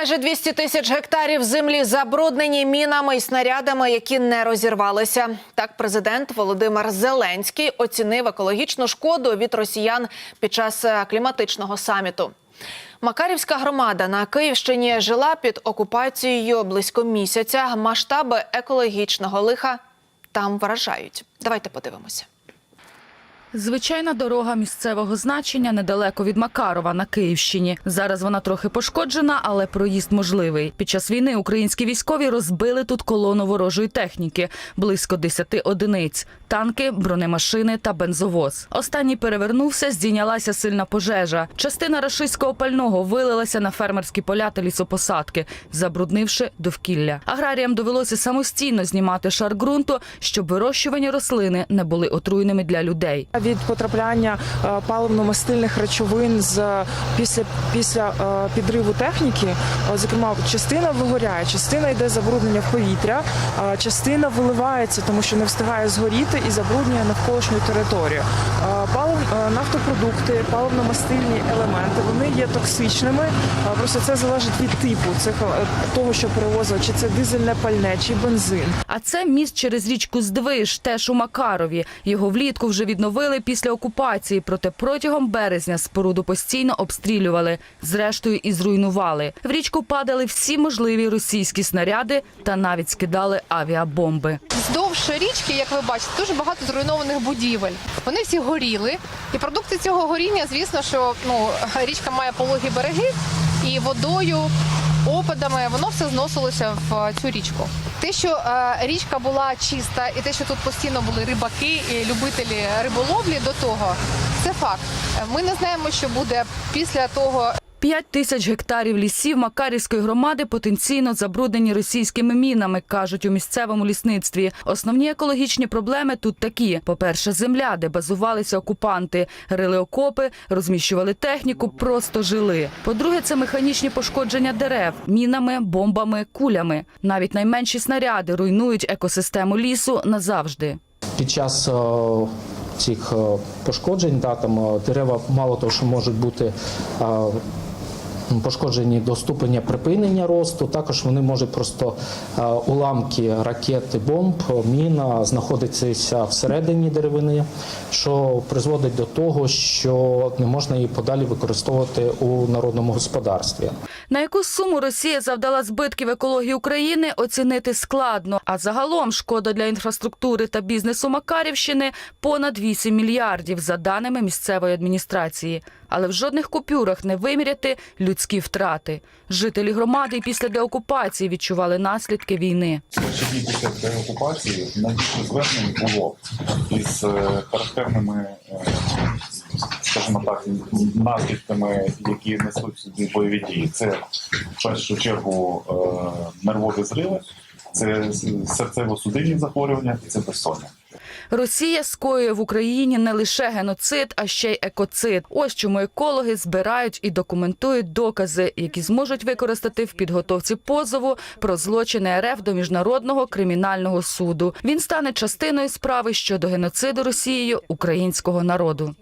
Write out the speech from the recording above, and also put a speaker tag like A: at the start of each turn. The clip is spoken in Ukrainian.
A: Майже 200 тисяч гектарів землі забруднені мінами і снарядами, які не розірвалися. Так, президент Володимир Зеленський оцінив екологічну шкоду від росіян під час е, кліматичного саміту. Макарівська громада на Київщині жила під окупацією близько місяця. Масштаби екологічного лиха там вражають. Давайте подивимося.
B: Звичайна дорога місцевого значення недалеко від Макарова на Київщині. Зараз вона трохи пошкоджена, але проїзд можливий. Під час війни українські військові розбили тут колону ворожої техніки близько 10 одиниць: танки, бронемашини та бензовоз. Останній перевернувся, здійнялася сильна пожежа. Частина рашистського пального вилилася на фермерські поля та лісопосадки, забруднивши довкілля. Аграріям довелося самостійно знімати шар ґрунту, щоб вирощувані рослини не були отруйними для людей.
C: Від потрапляння е, паливно-мастильних речовин з після після е, підриву техніки. Е, Зокрема, частина вигоряє, частина йде забруднення в повітря, частина виливається, тому що не встигає згоріти і забруднює навколишню територію. Палив нафтопродукти, паливно-мастильні елементи вони є токсичними. Просто це залежить від типу цих того, що перевозили, чи це дизельне пальне, чи бензин.
B: А це міст через річку Здвиж, теж у Макарові. Його влітку вже відновили після окупації, проте протягом березня споруду постійно обстрілювали, зрештою і зруйнували. В річку падали всі можливі російські снаряди та навіть скидали авіабомби.
D: Вздовж річки, як ви бачите, дуже багато зруйнованих будівель. Вони всі горіли. І продукти цього горіння, звісно, що ну річка має пологі береги, і водою, опадами воно все зносилося в цю річку. Те, що е, річка була чиста, і те, що тут постійно були рибаки і любителі риболовлі до того, це факт. Е, Ми не знаємо, що буде після того,
B: П'ять тисяч гектарів лісів Макарівської громади потенційно забруднені російськими мінами, кажуть у місцевому лісництві. Основні екологічні проблеми тут такі: по-перше, земля, де базувалися окупанти, рили окопи, розміщували техніку, просто жили. По-друге, це механічні пошкодження дерев мінами, бомбами, кулями. Навіть найменші снаряди руйнують екосистему лісу назавжди.
E: Під час е, цих е, пошкоджень да, е, дерева мало того, що можуть бути пошкоджені до ступеня припинення росту, також вони можуть просто е, уламки ракети, бомб, міна знаходитися всередині деревини, що призводить до того, що не можна її подалі використовувати у народному господарстві.
B: На яку суму Росія завдала збитків екології України, оцінити складно. А загалом шкода для інфраструктури та бізнесу Макарівщини понад 8 мільярдів за даними місцевої адміністрації. Але в жодних купюрах не виміряти людські втрати. Жителі громади після деокупації відчували наслідки війни.
F: Перші дні після деокупації найбільше звернень було із е, характерними, е, скажімо так, наслідками, які несуть собі бойові дії. Це в першу чергу е, нервові зриви, це серцево-судинні захворювання і це безсоння.
B: Росія скоює в Україні не лише геноцид, а ще й екоцид. Ось чому екологи збирають і документують докази, які зможуть використати в підготовці позову про злочини РФ до міжнародного кримінального суду. Він стане частиною справи щодо геноциду Росією українського народу.